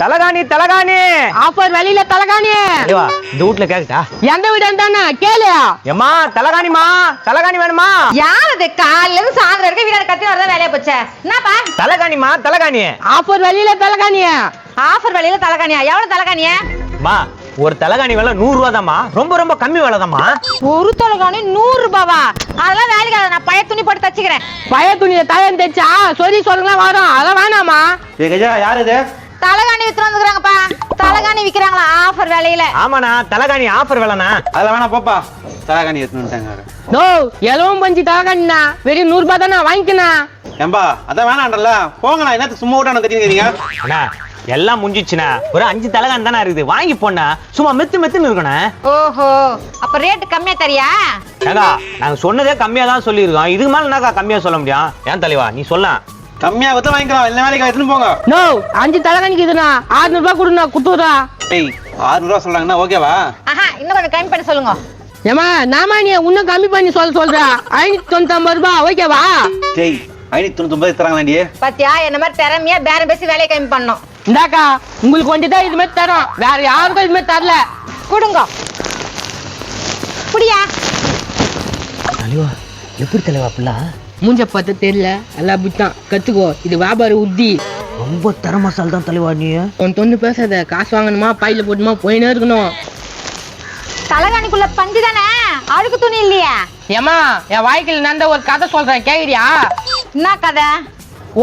தலகாணி தலகாணி. ஆஃபர் வெளியில தலகாணி. தலைவா இந்த வீட்ல கேக்குதா எந்த வீடு தானே கேளு ஏம்மா தலகாணிமா தலகாணி வேணுமா? யார் அது? காலையில இருந்து சாயந்தரம் வரைக்கும் வீடாட கத்தி வரதான் வேலையா போச்சே? என்னப்பா? தலகாணிமா தலகாணி. ஆஃபர் வெளியில தலகாணி. ஆஃபர் வழியில தலைகாணியா? எவ்வளவு தலைகாணியா? மா ஒரு தலகாணி விலை நூறு ரூபா ரொம்ப ரொம்ப கம்மி விலை ஒரு தலைகாணி நூறு ரூபாவா? அதெல்லாம் வேலைக்கு ஆகாது. நான் பழைய துணி போட்டு தச்சுக்கிறேன். பழைய துணியை தயம் தைச்சா சொல்லி சொல்லுங்க வரும். அதெல்லாம் வேணாமா? ஏ கஜா யார் இது? தலைகாணி வித்து வந்துக்கிறாங்கப்பா தலைகாணி விக்கிறாங்களா ஆஃபர் வேலையில? ஆமாண்ணா தலகாணி ஆஃபர் விலைண்ணா. அதெல்லாம் வேணாம் போப்பா. தலகாணி எடுத்துன்னு வந்துட்டாங்க நோ எலவும் பஞ்சு தலகாணிண்ணா. வெறும் நூறு ரூபாய் தானே வாங்கிக்கண்ணா ஏம்பா அதான் வேணான்றல போங்கண்ணா என்னத்துக்கு சும்மா விட்டானு கத்திக்கிறீங்க அண்ணா எல்லாம் முடிஞ்சிச்சுண்ணா ஒரு அஞ்சு தலகாணி தானே இருக்குது. வாங்கி போண்ணா. சும்மா மெத்து மெத்துன்னு இருக்கணும். ஓஹோ அப்ப ரேட் கம்மியா தரியா? ஏங்கா நாங்க சொன்னதே கம்மியா தான் சொல்லியிருக்கோம். இதுக்கு மேல என்னக்கா கம்மியா சொல்ல முடியும்? ஏன் தலைவா நீ சொல்ல கம்மியா வித்து வாங்கிக்கலாம். எல்லா வேலைக்கு எடுத்துன்னு போங்க. நோ அஞ்சு தலகாணிக்கு இதுண்ணா ஆறுநூறு ரூபாய் கொடுண்ணா குத்துறா டேய் ஆறுநூறுவா சொல்றாங்கன்னா ஓகேவா? ஆஹா இன்னும் கொஞ்சம் கம்மி பண்ணி சொல்லுங்க. ஏமா நாம நீ இன்னும் கம்மி பண்ணி சொல்ல சொல்ற. ஐநூத்தி தொண்ணூத்தி ரூபாய் ஓகேவா? டேய் ஐநூத்தி தொண்ணூத்தி தராங்களாண்டி? பாத்தியா என்ன மாதிரி திறமையா பேரம் பேசி வேலையை கம்மி பண்ணோம் இந்தாக்கா உங்களுக்கு கொஞ்சம் தான் இது மாதிரி தரோம். வேற யாருக்கும் இது மாதிரி தரல. கொடுங்க. புடியா தலைவா எப்படி தலைவா அப்படிலாம் மூஞ்ச பார்த்து தெரியல. எல்லாம் அப்படித்தான் கத்துக்கோ. இது வியாபார உத்தி. ரொம்ப தர மசால் தான் தலைவா நீ. உன் தொண்டு பேசாத. காசு வாங்கணுமா? பையில போட்டுமா? போயினே இருக்கணும். தலைகாணிக்குள்ள பஞ்சு தானே? அழுக்கு துணி இல்லையா? ஏமா என் வாழ்க்கையில நடந்த ஒரு கதை சொல்றேன். கேக்குறியா? என்ன கதை?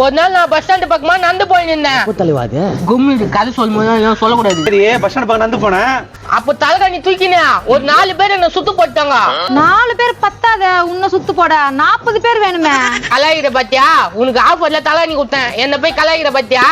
ஒரு நாள் நான் பஸ் ஸ்டாண்டு பக்கமா நடந்து போய் நின்னேன். தலைவா அது? கும்மிடு கதை சொல்லும் போது சொல்லக்கூடாது. சரி பஸ் ஸ்டாண்ட் பக்கம் நடந்து போனேன். அப்போ தலைகாணி தூக்கினேன். ஒரு நாலு பேர் என்ன சுத்து போட்டாங்க. நாலு பேர் பத்தாத உன்னை சுத்து போட நாற்பது பேர் வேணுமே. கலாயிர பாத்தியா? உனக்கு ஆஃபர்ல தலை நீ குத்தேன். என்ன போய் கலாயிர பாத்தியா?